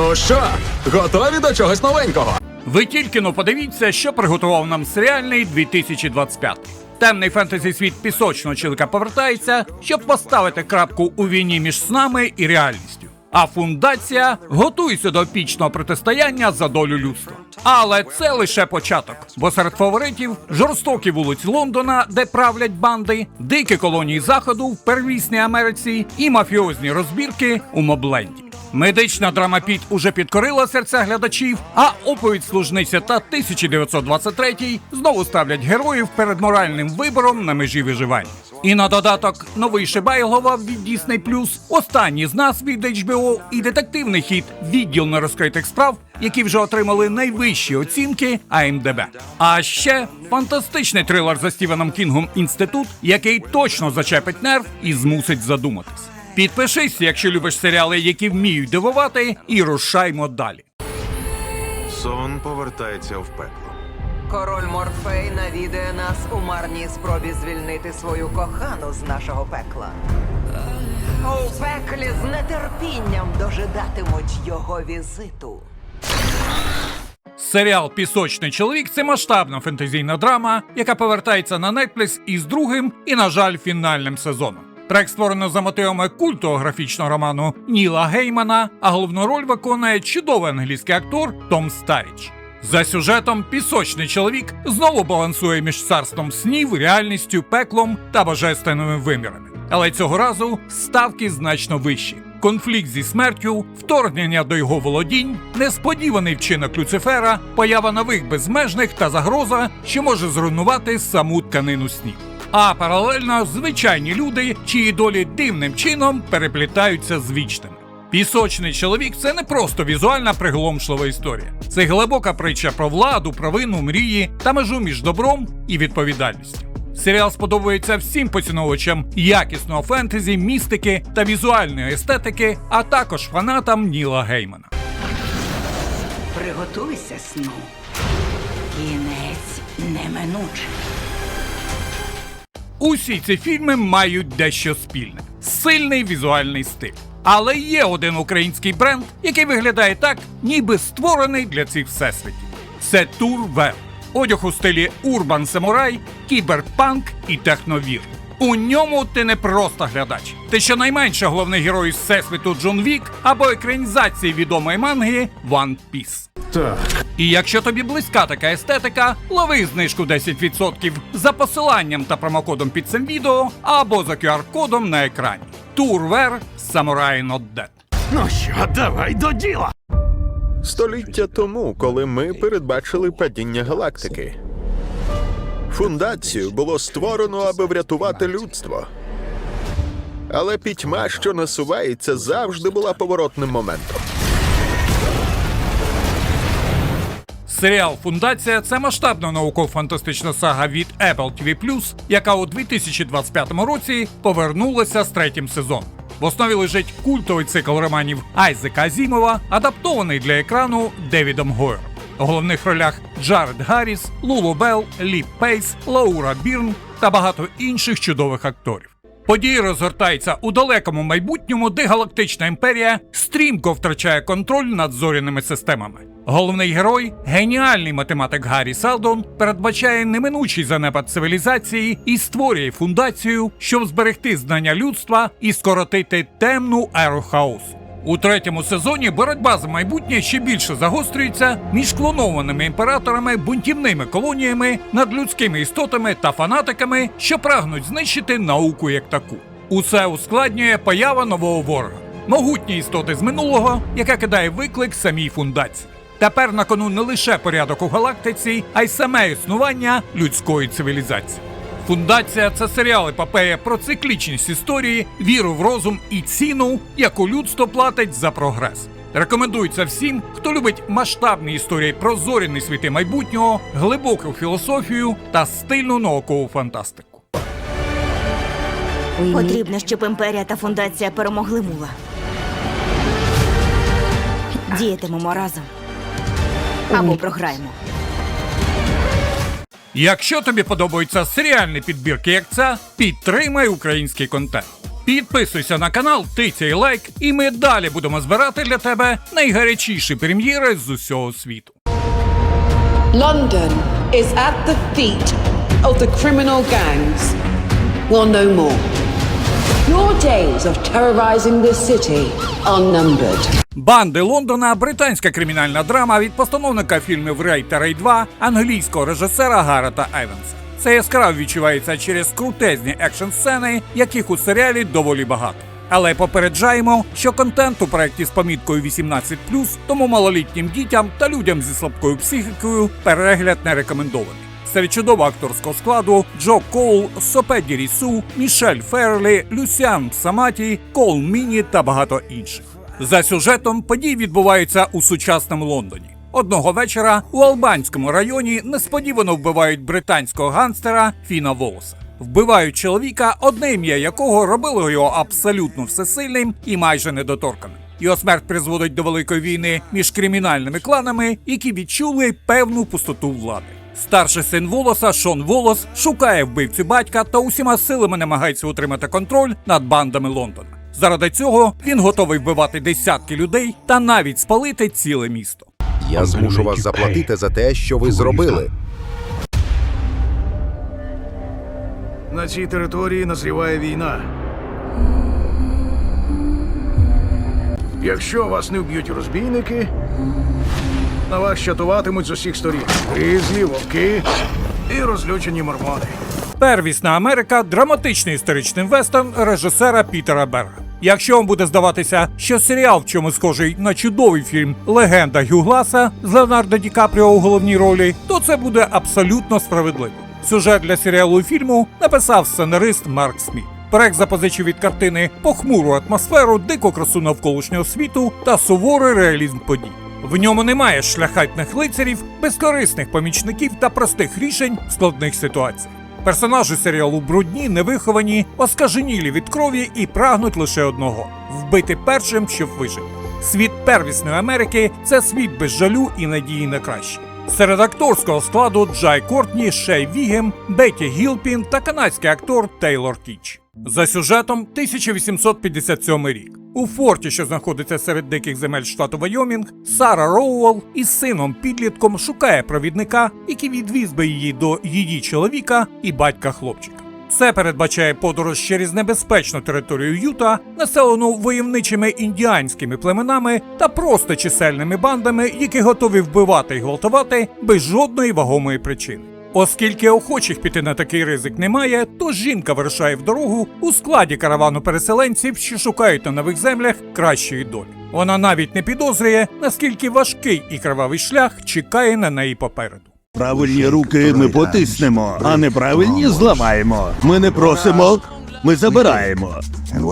Ну що, готові до чогось новенького? Ви тільки но подивіться, що приготував нам серіальний 2025. Темний фентезі світ пісочного чоловіка повертається, щоб поставити крапку у війні між снами і реальністю. А фундація готується до епічного протистояння за долю людства. Але це лише початок, бо серед фаворитів жорстокі вулиці Лондона, де правлять банди, дикі колонії заходу в первісній Америці і мафіозні розбірки у Мобленді. Медична драма Піт уже підкорила серця глядачів, а оповідь служниця та 1923 знову ставлять героїв перед моральним вибором на межі виживання. І на додаток новий Шибайлова від Disney+, останній з нас від HBO і детективний хіт відділ нерозкритих справ, які вже отримали найвищі оцінки AMDB. А ще фантастичний трилер за Стівеном Кінгом Інститут, який точно зачепить нерв і змусить задуматись. Підпишись, якщо любиш серіали, які вміють дивувати, і рушаймо далі. Сон повертається в пекло. Король Морфей навідує нас у марній спробі звільнити свою кохану з нашого пекла. У пеклі з нетерпінням дожидатимуть його візиту. Серіал Пісочний чоловік це масштабна фентезійна драма, яка повертається на Netflix із другим і, на жаль, фінальним сезоном. Проект створено за мотивами культового графічного роману Ніла Геймана, а головну роль виконує чудовий англійський актор Том Старіч. За сюжетом пісочний чоловік знову балансує між царством снів, реальністю, пеклом та божественними вимірами. Але цього разу ставки значно вищі. Конфлікт зі смертю, вторгнення до його володінь, несподіваний вчинок Люцифера, поява нових безмежних та загроза, що може зруйнувати саму тканину снів. А паралельно звичайні люди, чиї долі дивним чином переплітаються з вічними. Пісочний чоловік це не просто візуальна приголомшлива історія. Це глибока притча про владу, провину, мрії та межу між добром і відповідальністю. Серіал сподобається всім поціновувачам якісного фентезі, містики та візуальної естетики, а також фанатам Ніла Геймана. Приготуйся сну. Кінець неминучий. Усі ці фільми мають дещо спільне: сильний візуальний стиль. Але є один український бренд, який виглядає так, ніби створений для цих всесвітів. Це Турвел. Одяг у стилі Урбан Самурай, кіберпанк і техновір. У ньому ти не просто глядач. Ти щонайменше головний герой з всесвіту Джон Вік або екранізації відомої манги One Piece. Так. І якщо тобі близька така естетика, лови знижку 10% за посиланням та промокодом під цим відео або за QR-кодом на екрані. Турвер Not Dead. Ну що, давай до діла. Століття тому, коли ми передбачили падіння галактики. Фундацію було створено, аби врятувати людство. Але пітьма, що насувається, завжди була поворотним моментом. Серіал Фундація це масштабна науково-фантастична сага від Apple TV+, яка у 2025 році повернулася з третім сезоном. В основі лежить культовий цикл романів Айзека Азімова, адаптований для екрану Девідом Гойер. У головних ролях Джаред Гарріс, Лулу Белл, Лі Пейс, Лаура Бірн та багато інших чудових акторів. Події розгортаються у далекому майбутньому, де галактична імперія стрімко втрачає контроль над зоряними системами. Головний герой, геніальний математик Гаррі Салдон, передбачає неминучий занепад цивілізації і створює фундацію, щоб зберегти знання людства і скоротити темну еру хаосу. У третьому сезоні боротьба за майбутнє ще більше загострюється між клонованими імператорами, бунтівними колоніями, надлюдськими істотами та фанатиками, що прагнуть знищити науку як таку. Усе ускладнює поява нового ворога, могутні істоти з минулого, яка кидає виклик самій фундації. Тепер на кону не лише порядок у галактиці, а й саме існування людської цивілізації. Фундація це серіал епопея про циклічність історії, віру в розум і ціну, яку людство платить за прогрес. Рекомендується всім, хто любить масштабні історії про зоряні світи майбутнього, глибоку філософію та стильну наукову фантастику. Потрібно, щоб імперія та фундація перемогли мула. Діятимемо разом. Або програємо. Якщо тобі подобаються серіальні підбірки, як ця, підтримай український контент. Підписуйся на канал, тицяй лайк, і ми далі будемо збирати для тебе найгарячіші прем'єри з усього світу. London is at the feet of the criminal gangs. Well, no more. Your days of terrorizing the city are numbered. Банди Лондона британська кримінальна драма від постановника фільмів Рей та Рей 2 англійського режисера Гарета Еванса. Це яскраво відчувається через крутезні екшн сцени, яких у серіалі доволі багато. Але попереджаємо, що контент у проєкті з поміткою 18+, тому малолітнім дітям та людям зі слабкою психікою перегляд не рекомендований. Серед чудового акторського складу Джо Коул, Сопеді Рісу, Мішель Ферлі, Люсіан Саматі, Кол Міні та багато інших. За сюжетом події відбуваються у сучасному Лондоні. Одного вечора у Албанському районі несподівано вбивають британського ганстера Фіна Волоса. Вбивають чоловіка, одне ім'я якого робило його абсолютно всесильним і майже недоторканим. Його смерть призводить до великої війни між кримінальними кланами, які відчули певну пустоту влади. Старший син Волоса Шон Волос шукає вбивцю батька та усіма силами намагається утримати контроль над бандами Лондона. Заради цього він готовий вбивати десятки людей та навіть спалити ціле місто. Я змушу вас заплатити за те, що ви зробили. На цій території назріває війна. Якщо вас не вб'ють розбійники, на вас чатуватимуть з усіх сторін. Гризлі, вовки і розлючені мормони. Первісна Америка драматичний історичний вестерн режисера Пітера Берга. Якщо вам буде здаватися, що серіал в чому схожий на чудовий фільм Легенда Гюгласа з Леонардо Ді Капріо у головній ролі, то це буде абсолютно справедливо. Сюжет для серіалу і фільму написав сценарист Марк Сміт. Проект запозичив від картини похмуру атмосферу, дику красу навколишнього світу та суворий реалізм подій. В ньому немає шляхетних лицарів, безкорисних помічників та простих рішень в складних ситуаціях. Персонажі серіалу брудні, невиховані, оскаженілі від крові і прагнуть лише одного вбити першим, щоб вижити. Світ первісної Америки це світ без жалю і надії на краще. Серед акторського складу Джай Кортні, Шей Вігем, Бетті Гілпін та канадський актор Тейлор Кіч. За сюжетом 1857 рік. У форті, що знаходиться серед диких земель штату Вайомінг, Сара Роуел із сином підлітком шукає провідника, який відвіз би її до її чоловіка і батька хлопчика. Це передбачає подорож через небезпечну територію Юта, населену войовничими індіанськими племенами та просто чисельними бандами, які готові вбивати і гвалтувати без жодної вагомої причини. Оскільки охочих піти на такий ризик немає, то жінка вирушає в дорогу у складі каравану переселенців, що шукають на нових землях кращої долі. Вона навіть не підозрює, наскільки важкий і кривавий шлях чекає на неї попереду. Правильні руки ми потиснемо, а неправильні зламаємо. Ми не просимо, ми забираємо.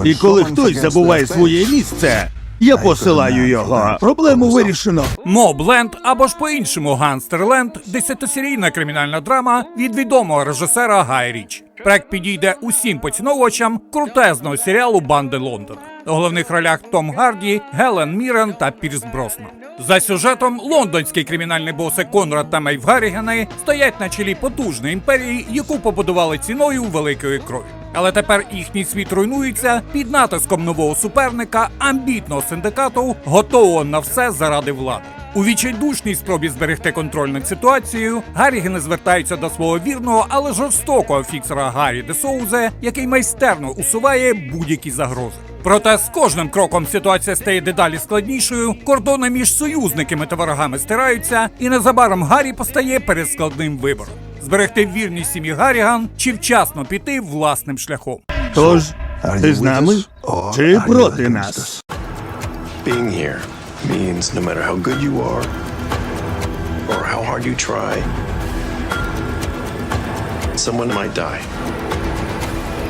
І коли хтось забуває своє місце, я посилаю його. Проблему вирішено. Мобленд або ж по-іншому Ганстерленд десятисерійна кримінальна драма від відомого режисера Гай Річ. Проект підійде усім поціновувачам крутезного серіалу Банди Лондона. У головних ролях Том Гарді, Гелен Мірен та Пірс Броснан. За сюжетом лондонські кримінальні боси Конрад та Мейв Гаррігани стоять на чолі потужної імперії, яку побудували ціною великої крові. Але тепер їхній світ руйнується під натиском нового суперника, амбітного синдикату, готового на все заради влади. У відчайдушній спробі зберегти контроль над ситуацією, Гаррігени звертаються до свого вірного, але жорстокого фіксера Гаррі де Соузе, який майстерно усуває будь-які загрози. Проте з кожним кроком ситуація стає дедалі складнішою, кордони між союзниками та ворогами стираються, і незабаром Гаррі постає перед складним вибором: зберегти вірність сім'ї Гарріган чи вчасно піти власним шляхом. Тож, ти з нами чи проти нас? Being here means no matter how good you are or how hard you try, someone might die.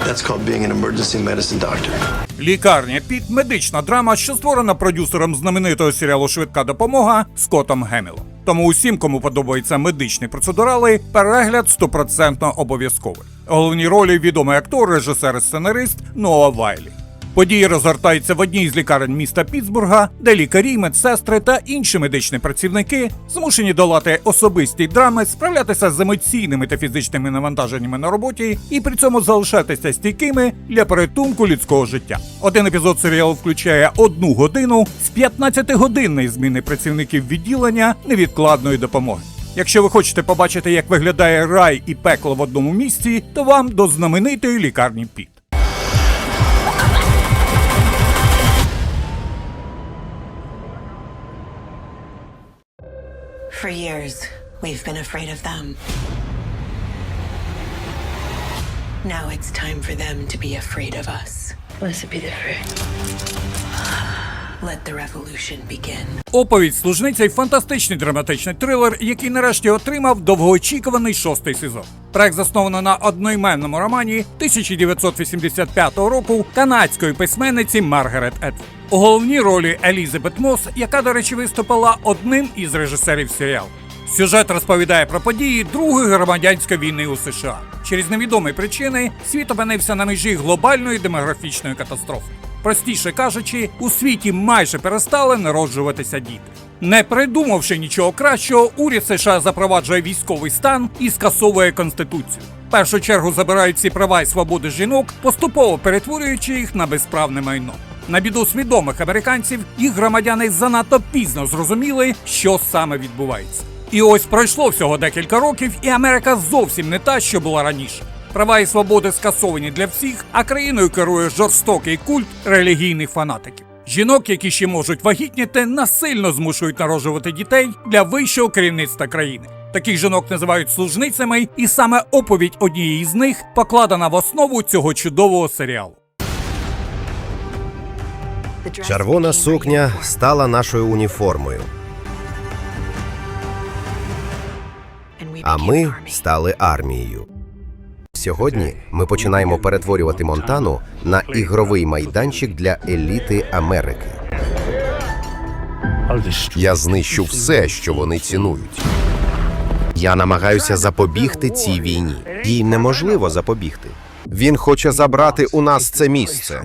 That's called being an emergency medicine doctor. Лікарня Піт медична драма, що створена продюсером знаменитого серіалу Швидка допомога Скотом Гемілом. Тому усім, кому подобаються медичні процедурали, перегляд стопроцентно обов'язковий. Головні ролі відомий актор, режисер і сценарист Ноа Вайлі. Події розгортаються в одній з лікарень міста Пітсбурга, де лікарі, медсестри та інші медичні працівники змушені долати особисті драми, справлятися з емоційними та фізичними навантаженнями на роботі і при цьому залишатися стійкими для порятунку людського життя. Один епізод серіалу включає одну годину з 15-годинної зміни працівників відділення невідкладної допомоги. Якщо ви хочете побачити, як виглядає рай і пекло в одному місці, то вам до знаменитої лікарні Піт. For years, we've been afraid of them. Now it's time for them to be afraid of us. Let's be afraid. Let the revolution begin. Оповідь служниця й фантастичний драматичний трилер, який нарешті отримав довгоочікуваний шостий сезон. Проект засновано на одноіменному романі 1985 року канадської письменниці Маргарет Етвуд. У головній ролі Елізабет Мос, яка, до речі, виступила одним із режисерів серіалу. Сюжет розповідає про події Другої громадянської війни у США. Через невідомі причини світ опинився на межі глобальної демографічної катастрофи. Простіше кажучи, у світі майже перестали народжуватися діти. Не придумавши нічого кращого, уряд США запроваджує військовий стан і скасовує конституцію. В першу чергу забирають ці права і свободи жінок, поступово перетворюючи їх на безправне майно. На біду свідомих американців їх громадяни занадто пізно зрозуміли, що саме відбувається. І ось пройшло всього декілька років, і Америка зовсім не та, що була раніше. Права і свободи скасовані для всіх, а країною керує жорстокий культ релігійних фанатиків. Жінок, які ще можуть вагітніти, насильно змушують народжувати дітей для вищого керівництва країни. Таких жінок називають служницями, і саме оповідь однієї з них покладена в основу цього чудового серіалу. Червона сукня стала нашою уніформою, а ми стали армією. Сьогодні ми починаємо перетворювати Монтану на ігровий майданчик для еліти Америки. Я знищу все, що вони цінують. Я намагаюся запобігти цій війні. Їй неможливо запобігти. Він хоче забрати у нас це місце.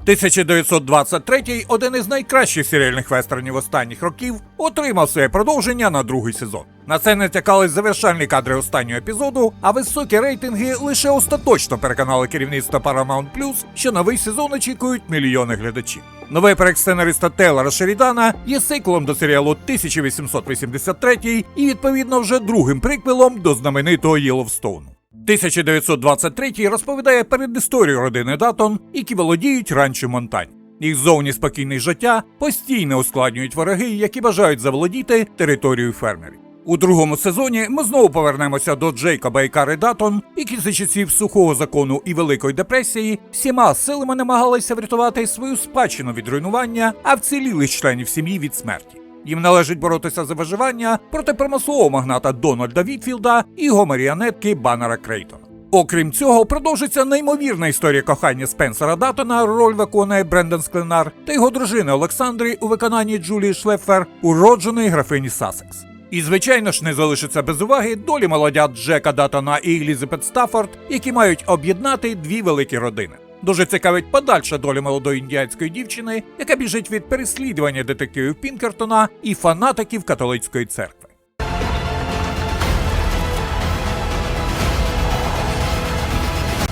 1923 один із найкращих серіальних вестернів останніх років, отримав своє продовження на другий сезон. На це не тякались завершальні кадри останнього епізоду, а високі рейтинги лише остаточно переконали керівництво Paramount Plus, що новий сезон очікують мільйони глядачів. Новий проект сценариста Тейлора Шерідана є сиквелом до серіалу 1883 і відповідно вже другим приквелом до знаменитого Єловстоуну. 1923 розповідає передісторію родини Датон, які володіють ранчо Монтань. Їх зовні спокійне життя постійно ускладнюють вороги, які бажають заволодіти територією фермерів. У другому сезоні ми знову повернемося до Джейкоба і Кари Датон, які за часів сухого закону і Великої депресії всіма силами намагалися врятувати свою спадщину від руйнування, а вцілілих членів сім'ї від смерті. Їм належить боротися за виживання проти промислового магната Дональда Вітфілда і його маріонетки Баннера Крейтона. Окрім цього, продовжиться неймовірна історія кохання Спенсера Датона, роль виконує Брендон Скленар, та його дружини Олександрі у виконанні Джулії Шлефер, уродженої графині Сасекс. І, звичайно ж, не залишиться без уваги долі молодят Джека Датона і Елізабет Стаффорд, які мають об'єднати дві великі родини. Дуже цікавить подальша доля молодої індіанської дівчини, яка біжить від переслідування детективів Пінкертона і фанатиків католицької церкви.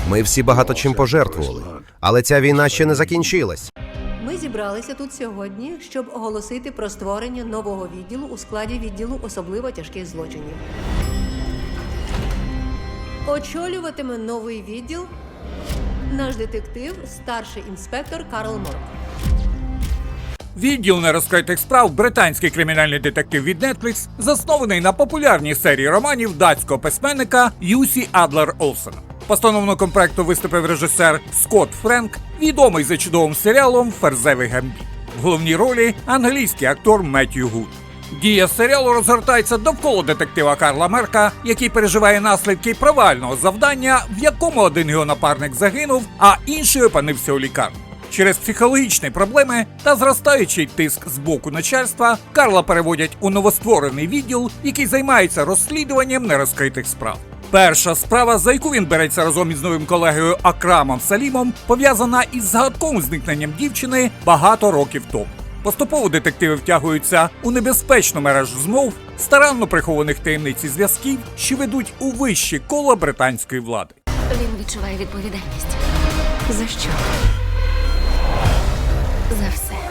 Ми всі багато чим пожертвували, але ця війна ще не закінчилась. Ми зібралися тут сьогодні, щоб оголосити про створення нового відділу у складі відділу особливо тяжких злочинів. Очолюватиме новий відділ наш детектив, старший інспектор Карл Морк. Відділ нерозкритих справ британський кримінальний детектив від Netflix, заснований на популярній серії романів датського письменника Юсі Адлер Олсена. Постановником проекту виступив режисер Скотт Френк, відомий за чудовим серіалом Ферзевий гамбіт. В головній ролі англійський актор Меттью Гуд. Дія серіалу розгортається довкола детектива Карла Мерка, який переживає наслідки провального завдання, в якому один його напарник загинув, а інший опинився у лікарні. Через психологічні проблеми та зростаючий тиск з боку начальства Карла переводять у новостворений відділ, який займається розслідуванням нерозкритих справ. Перша справа, за яку він береться разом із новим колегою Акрамом Салімом, пов'язана із згадковим зникненням дівчини багато років тому. Поступово детективи втягуються у небезпечну мережу змов, старанно прихованих таємниць і зв'язків, що ведуть у вищі кола британської влади. Він відчуває відповідальність. За що? За все.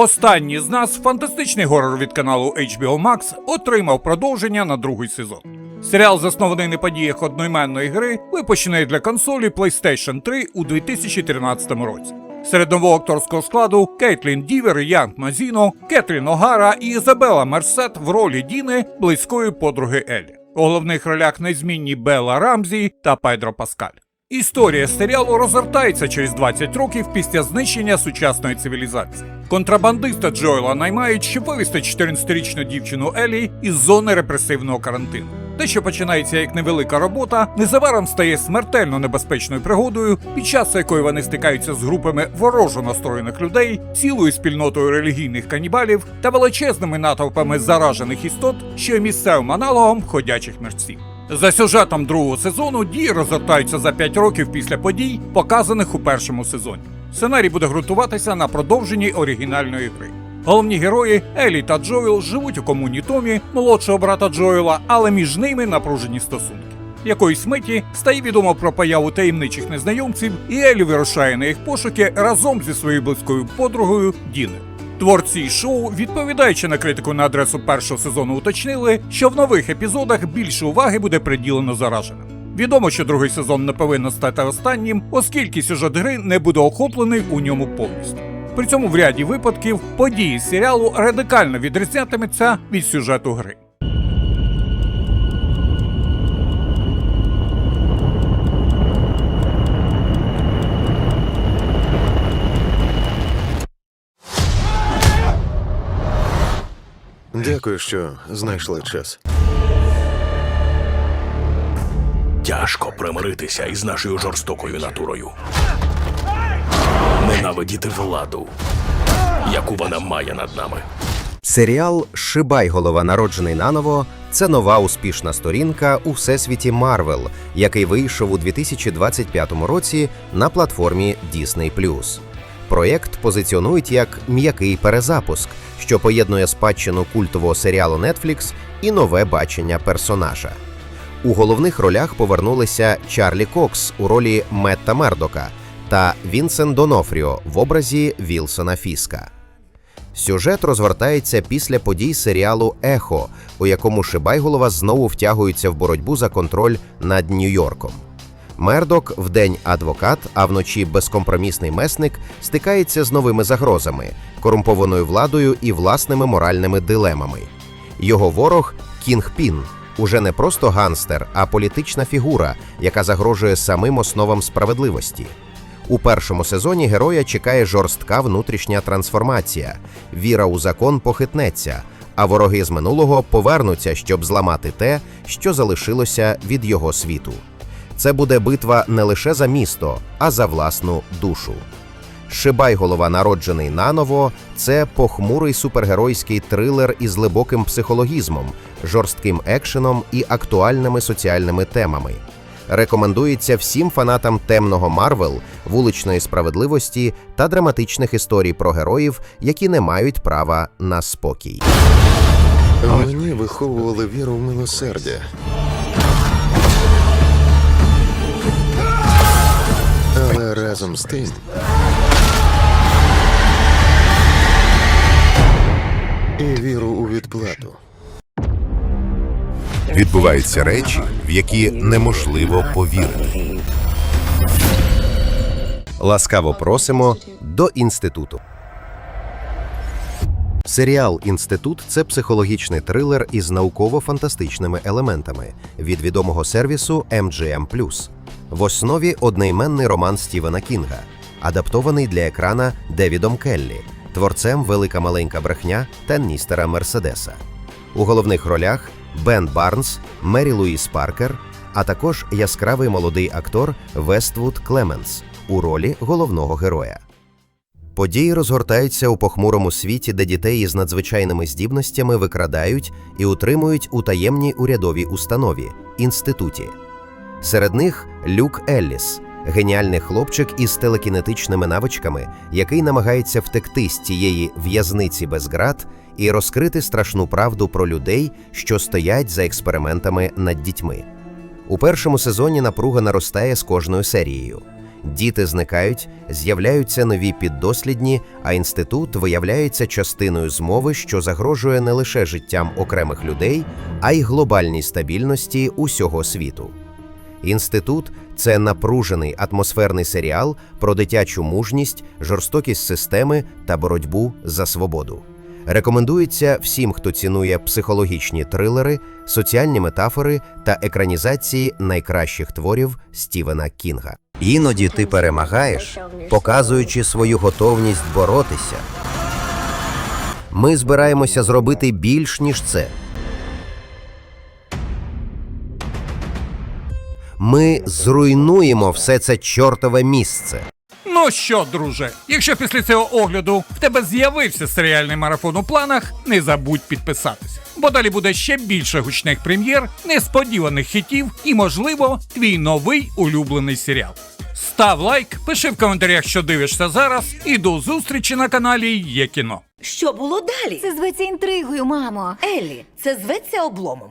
Останній з нас, фантастичний горор від каналу HBO Max, отримав продовження на другий сезон. Серіал заснований на подіях одноіменної гри, випущеної для консолі PlayStation 3 у 2013 році. Серед нового акторського складу Кейтлін Дівер, Янг Мазіно, Кетрін Огара і Ізабела Мерсет в ролі Діни близької подруги Елі. У головних ролях незмінні Белла Рамзі та Педро Паскаль. Історія серіалу розгортається через 20 років після знищення сучасної цивілізації. Контрабандиста Джоела наймають, щоб вивезти 14-річну дівчину Елі із зони репресивного карантину. Те, що починається як невелика робота, незабаром стає смертельно небезпечною пригодою, під час якої вони стикаються з групами ворожо настроєних людей, цілою спільнотою релігійних канібалів та величезними натовпами заражених істот, що є місцевим аналогом ходячих мерців. За сюжетом другого сезону дії розгортаються за 5 років після подій, показаних у першому сезоні. Сценарій буде ґрунтуватися на продовженні оригінальної гри. Головні герої Елі та Джоел живуть у комуні Томі, молодшого брата Джоела, але між ними напружені стосунки. Якоїсь миті стає відомо про появу таємничих незнайомців, і Елі вирушає на їх пошуки разом зі своєю близькою подругою Діною. Творці шоу, відповідаючи на критику на адресу першого сезону, уточнили, що в нових епізодах більше уваги буде приділено зараженим. Відомо, що другий сезон не повинен стати останнім, оскільки сюжет гри не буде охоплений у ньому повністю. При цьому в ряді випадків події серіалу радикально відрізнятиметься від сюжету гри. Дякую, що знайшли час. Тяжко примиритися із нашою жорстокою натурою. Ненавидіти владу, яку вона має над нами. Серіал Шибай голова народжений наново це нова успішна сторінка у всесвіті Марвел, який вийшов у 2025 році на платформі Disney+. Проєкт позиціонують як м'який перезапуск, що поєднує спадщину культового серіалу Netflix і нове бачення персонажа. У головних ролях повернулися Чарлі Кокс у ролі Метта Мердока та Вінсен Донофріо в образі Вілсона Фіска. Сюжет розгортається після подій серіалу Ехо, у якому Шибайголова знову втягується в боротьбу за контроль над Нью-Йорком. Мердок вдень адвокат, а вночі безкомпромісний месник стикається з новими загрозами, корумпованою владою і власними моральними дилемами. Його ворог Кінг Пін уже не просто ганстер, а політична фігура, яка загрожує самим основам справедливості. У першому сезоні героя чекає жорстка внутрішня трансформація. Віра у закон похитнеться, а вороги з минулого повернуться, щоб зламати те, що залишилося від його світу. Це буде битва не лише за місто, а за власну душу. Шибайголова, народжений наново, це похмурий супергеройський трилер із глибоким психологізмом, жорстким екшеном і актуальними соціальними темами. Рекомендується всім фанатам темного Марвел, вуличної справедливості та драматичних історій про героїв, які не мають права на спокій. Мені виховували віру в милосердя. Але разом з тим. І віру у відплату. Відбуваються речі, в які неможливо повірити. Ласкаво просимо до інституту. Серіал Інститут це психологічний трилер із науково-фантастичними елементами від відомого сервісу MGM+. В основі одноіменний роман Стівена Кінга, адаптований для екрана Девідом Келлі, творцем Велика маленька брехня та Ністера Мерседеса. У головних ролях Бен Барнс, Мері Луїс Паркер, а також яскравий молодий актор Вествуд Клеменс у ролі головного героя. Події розгортаються у похмурому світі, де дітей із надзвичайними здібностями викрадають і утримують у таємній урядовій установі інституті. Серед них Люк Елліс, геніальний хлопчик із телекінетичними навичками, який намагається втекти з цієї в'язниці без град і розкрити страшну правду про людей, що стоять за експериментами над дітьми. У першому сезоні напруга наростає з кожною серією. Діти зникають, з'являються нові піддослідні, а інститут виявляється частиною змови, що загрожує не лише життям окремих людей, а й глобальній стабільності усього світу. Інститут це напружений атмосферний серіал про дитячу мужність, жорстокість системи та боротьбу за свободу. Рекомендується всім, хто цінує психологічні трилери, соціальні метафори та екранізації найкращих творів Стівена Кінга. Іноді ти перемагаєш, показуючи свою готовність боротися. Ми збираємося зробити більш ніж це. Ми зруйнуємо все це чортове місце. Ну що, друже, якщо після цього огляду в тебе з'явився серіальний марафон у планах, не забудь підписатись. Бо далі буде ще більше гучних прем'єр, несподіваних хітів і, можливо, твій новий улюблений серіал. Став лайк, пиши в коментарях, що дивишся зараз, і до зустрічі на каналі Є кіно. Що було далі? Це зветься інтригою, мамо. Еллі, це зветься обломом.